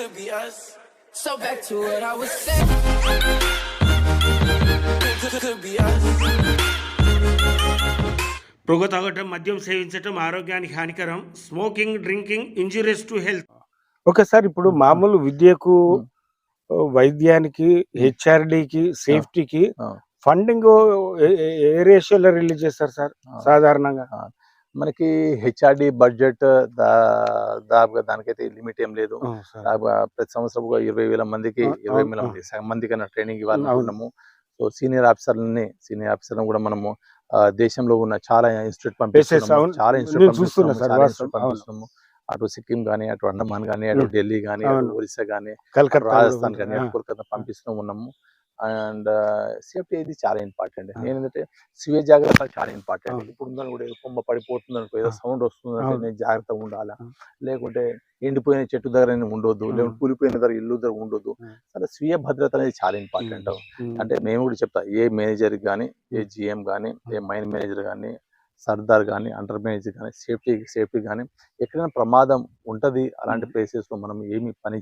could be us. So back to what I was saying. Could, could be us. పొగ తాగటం మద్యం సేవించటం ఆరోగ్యానికి హానికరం smoking drinking injuries to health okay sir ఇప్పుడు మామూలు విద్యకు వైద్యానికి హెచ్ఆర్డికి సేఫ్టీకి ఆ. ఫండింగ్ ఏ రేషియోలో రిలీజ్ చేస్తారు సార్. సాధారణంగా మనకి హెచ్ఆర్డి బడ్జెట్ దాదాపుగా దానికైతే లిమిట్ ఏం లేదు. ప్రతి సంవత్సరం ఇరవై వేల మందికి ఇరవై వేల. మంది సగం మందికి అన్న ట్రైనింగ్. ఇవ్వాలనుకున్నాము సో సీనియర్ ఆఫీసర్లని సీనియర్ ఆఫీసర్లను కూడా మనము దేశంలో ఉన్న చాలా ఇన్స్టిట్యూట్ పంపిస్తున్నాము. చాలా ఇన్స్టిట్యూట్ పంపిస్తున్నాము. అటు సిక్కిం కానీ అటు అండమాన్ కానీ అటు అవును. ఢిల్లీ కానీ. ఒరిస్సా కానీ రాజస్థాన్ కానీ కోల్కతా పంపిస్తూ ఉన్నాము అండ్ సేఫ్టీ ఇది చాలా ఇంపార్టెంట్. నేను ఏంటంటే స్వీయ జాగ్రత్త చాలా ఇంపార్టెంట్. ఇప్పుడు ఉందని కూడా కొమ్మ పడిపోతుంది అనుకో ఏదో. సౌండ్ వస్తుందంటే అవును. నేను జాగ్రత్తగా ఉండాలా. లేకుంటే ఎండిపోయిన చెట్టు దగ్గర ఉండొద్దు. లేకుంటే కూలిపోయిన దగ్గర ఇల్లు దగ్గర ఉండొద్దు. అలా స్వీయ భద్రత అనేది చాలా ఇంపార్టెంట్ అంటే మేము కూడా చెప్తా ఏ మేనేజర్ కానీ ఏ జిఎం కానీ ఏ మైన్ మేనేజర్ కానీ సర్దార్ కానీ అండర్ మేనేజర్ కానీ సేఫ్టీ సేఫ్టీ కానీ ఎక్కడైనా ప్రమాదం ఉంటది అలాంటి ప్లేసెస్లో మనం ఏమి పని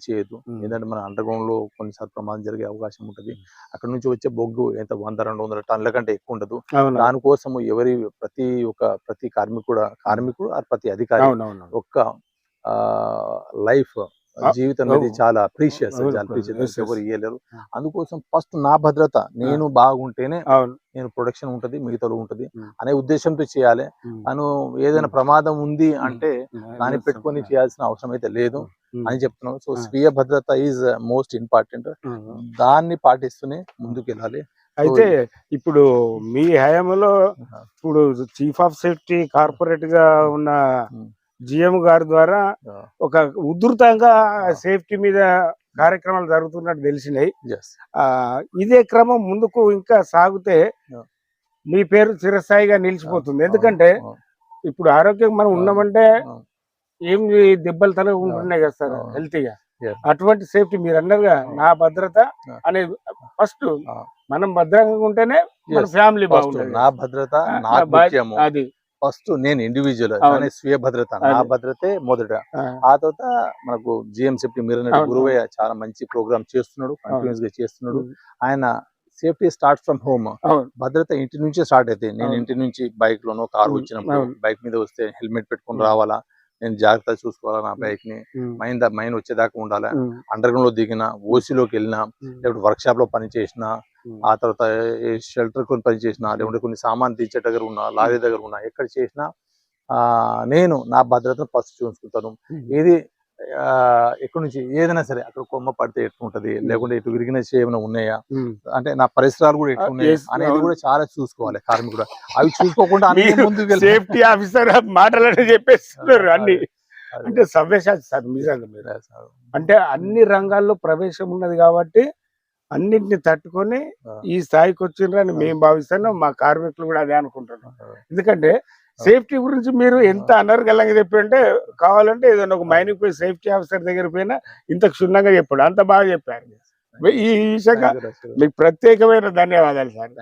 ఉమ్. ఎందుకంటే మన అండర్ గ్రౌండ్లో కొన్నిసార్లు ప్రమాదం జరిగే అవకాశం ఉంటది. అక్కడ నుంచి వచ్చే బొగ్గు ఎంత వంద రెండు వందల టన్నుల కంటే ఎక్కువ ఉండదు. దానికోసం ఎవరి ప్రతి ఒక్క ప్రతి కార్మికుడు కార్మికుడు ప్రతి అధికారి ఒక్క లైఫ్ జీవితం అనేది. చాలా ప్రీషియస్ చాలా ప్రీషియస్. ఎవరు ఇయ్యలేరు. అందుకోసం ఫస్ట్ నా భద్రత నేను బాగుంటేనే నేను ప్రొడక్షన్ ఉంటది మిగతాలో ఉంటది. అనే ఉద్దేశంతో చేయాలి తను ఏదైనా. ప్రమాదం ఉంది. అంటే దాన్ని పెట్టుకొని. చేయాల్సిన అవసరం అయితే లేదు అని చెప్తున్నాను సో. స్వీయ భద్రత ఈజ్ మోస్ట్ ఇంపార్టెంట్. దాన్ని పాటిస్తూనే ముందుకు వెళ్ళాలి అయితే ఇప్పుడు మీ హయాంలో ఇప్పుడు చీఫ్ ఆఫ్ సేఫ్టీ కార్పొరేట్గా ఉన్న. జిఎం గారి ద్వారా. ఒక ఉధృతంగా సేఫ్టీ మీద కార్యక్రమాలు జరుగుతున్నట్టు తెలిసినాయి ఇదే క్రమం ముందుకు ఇంకా సాగితే. మీ పేరు చిరస్థాయిగా నిలిచిపోతుంది ఎందుకంటే ఇప్పుడు ఆరోగ్యం మనం ఉన్నామంటే ఏం దెబ్బలు తల ఉంటున్నాయి కదా సార్. హెల్తీగా. అటువంటి సేఫ్టీ మీరు అవును. నా భద్రత. అనేది ఫస్ట్. మనం భద్రంగా ఉంటేనే మన ఫ్యామిలీ బాగుంటుంది నా భద్రత అది ఫస్ట్ నేను ఇండివిజువల్. అనే స్వీయ భద్రత నా. భద్రతే మొదట. ఆ, తర్వాత మనకు జిఎం సెఫ్టీ మీరు గురువయ్య చాలా మంచి ప్రోగ్రామ్ చేస్తున్నాడు కంటిన్యూస్గా చేస్తున్నాడు. ఆయన సేఫ్టీ స్టార్ట్ ఫ్రమ్ హోమ్ భద్రత ఇంటి నుంచే స్టార్ట్ అయితే నేను. ఇంటి నుంచి బైక్ లోనో కార్ వచ్చినప్పుడు. బైక్ మీద వస్తే హెల్మెట్ పెట్టుకొని. రావాలా? నేను జాగ్రత్త చూసుకోవాలా నా బైక్ని? మైన్ మైన్ వచ్చేదాకా ఉండాలా? అండర్ గ్రౌండ్లో దిగిన ఓసీలోకి వెళ్ళినా లేకపోతే వర్క్ షాప్లో పని చేసిన. ఆ తర్వాత షెల్టర్ కొని పని చేసిన లేకుంటే కొన్ని సామాన్ తీర్చే దగ్గర ఉన్నా లారీ దగ్గర ఉన్నా ఎక్కడ చేసినా ఆ నేను నా భద్రతను ఫస్ట్ చూసుకుంటాను. ఏది ఎక్కడి నుంచి ఏదైనా సరే అక్కడ కొమ్మ పడితే ఎట్లుంటది లేకుంటే ఇటు విరిగిన ఏమైనా ఉన్నాయా. అంటే నా పరిసరాలు కూడా ఎట్లున్నాయి అనేది. కూడా చాలా చూసుకోవాలి కార్మికుడు అవి చూసుకోకుండా. సేఫ్టీ ఆఫీసర్ మాటలని చెప్పేస్తున్నారు అన్ని అంటే సవ్యసాచి సార్ నిజంగా మీరు. అంటే అన్ని రంగాల్లో ప్రవేశం ఉన్నది కాబట్టి అన్నింటిని తట్టుకొని. ఈ స్థాయికి వచ్చిండ్రని. మేము భావిస్తున్నాం. మా కార్మికులు కూడా అదే అనుకుంటున్నాం. ఎందుకంటే సేఫ్టీ గురించి మీరు ఎంత అనర్గలంగా చెప్పంటే కావాలంటే ఏదైనా ఒక మైనింగ్ పోయి సేఫ్టీ ఆఫీసర్ దగ్గర పోయినా ఇంత క్షుణ్ణంగా చెప్పాడు. అంత బాగా చెప్పారు. ఈ విషయంగా. మీకు ప్రత్యేకమైన ధన్యవాదాలు సార్.